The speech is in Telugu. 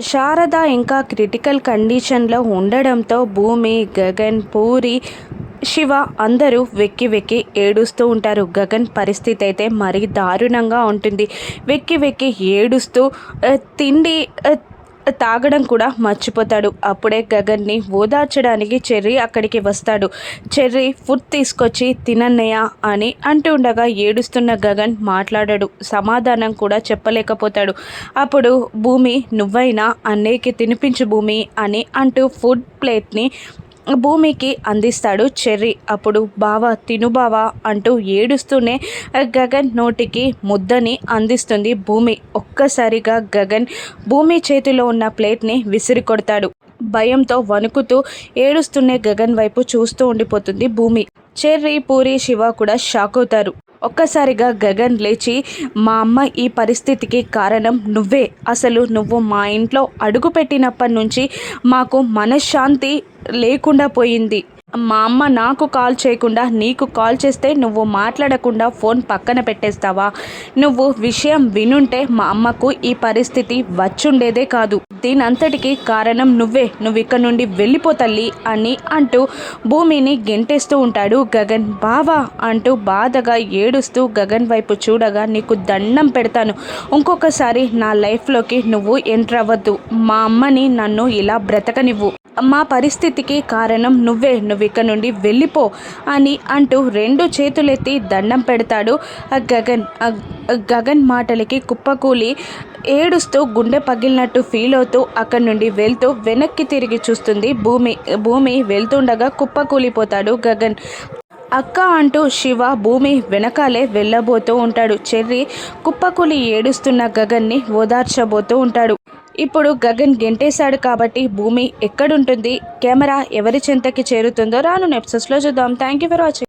శారద ఇంకా క్రిటికల్ కండిషన్లో ఉండడంతో భూమి గగన్ పూరి శివ అందరూ వెక్కి వెక్కి ఏడుస్తూ ఉంటారు. గగన్ పరిస్థితి అయితే మరీ దారుణంగా ఉంటుంది. వెక్కి వెక్కి ఏడుస్తూ తిండి తాగడం కూడా మర్చిపోతాడు. అప్పుడే గగన్ని ఓదార్చడానికి చెర్రీ అక్కడికి వస్తాడు. చెర్రీ ఫుడ్ తీసుకొచ్చి తినన్నయ్యా అని అంటూ ఉండగా ఏడుస్తున్న గగన్ మాట్లాడాడు. సమాధానం కూడా చెప్పలేకపోతాడు. అప్పుడు భూమి నువ్వైనా అన్నయ్యకి తినిపించు భూమి అని అంటూ ఫుడ్ ప్లేట్ని భూమికి అందిస్తాడు చెర్రీ. అప్పుడు బావా తిను బావా అంటూ ఏడుస్తూనే గగన్ నోటికి ముద్దని అందిస్తుంది భూమి. ఒక్కసారిగా గగన్ భూమి చేతిలో ఉన్న ప్లేట్ని విసిరి కొడతాడు భయంతో వణుకుతూ ఏడుస్తున్న గగన్ వైపు చూస్తూ ఉండిపోతుంది భూమి. చెర్రీ పూరి శివ కూడా షాక్ అవుతారు. ఒక్కసారిగా గగన్ లేచి మా అమ్మ ఈ పరిస్థితికి కారణం నువ్వే. అసలు నువ్వు మా ఇంట్లో అడుగుపెట్టినప్పటి నుంచి మాకు మనశ్శాంతి లేకుండా పోయింది. మా అమ్మ నాకు కాల్ చేయకుండా నీకు కాల్ చేస్తే నువ్వు మాట్లాడకుండా ఫోన్ పక్కన పెట్టేస్తావా? నువ్వు విషయం వినుంటే మా అమ్మకు ఈ పరిస్థితి వచ్చుండేదే కాదు. దీనంతటికి కారణం నువ్వే. నువ్వు ఇక్కడ నుండి వెళ్ళిపోతల్లి అని అంటూ భూమిని గెంటేస్తూ ఉంటాడు గగన్. బావా అంటూ బాధగా ఏడుస్తూ గగన్ వైపు చూడగా నీకు దండం పెడతాను. ఇంకొకసారి నా లైఫ్లోకి నువ్వు ఎంటర్ అవ్వద్దు. మా అమ్మని నన్ను ఇలా బ్రతకనివ్వు. మా పరిస్థితికి కారణం నువ్వే. నువ్వు ఇక్కడ నుండి వెళ్ళిపో అని అంటూ రెండు చేతులెత్తి దండం పెడతాడు. ఆ గగన్ గగన్ మాటలకి కుప్పకూలి ఏడుస్తూ గుండె పగిలినట్టు ఫీల్ అవుతూ అక్కడి నుండి వెళ్తూ వెనక్కి తిరిగి చూస్తుంది. భూమి భూమి వెళ్తుండగా కుప్పకూలిపోతాడు గగన్. అక్క అంటూ శివ భూమి వెనకాలే వెళ్ళబోతూ ఉంటాడు. చెర్రి కుప్పకూలి ఏడుస్తున్న గగన్ని ఓదార్చబోతూ ఉంటాడు. ఇప్పుడు గగన్ గెంటేశాడు కాబట్టి భూమి ఎక్కడుంటుంది? కెమెరా ఎవరి చెంతకి చేరుతుందో రాను ఎపిసోడ్స్లో చూద్దాం. Thank you for watching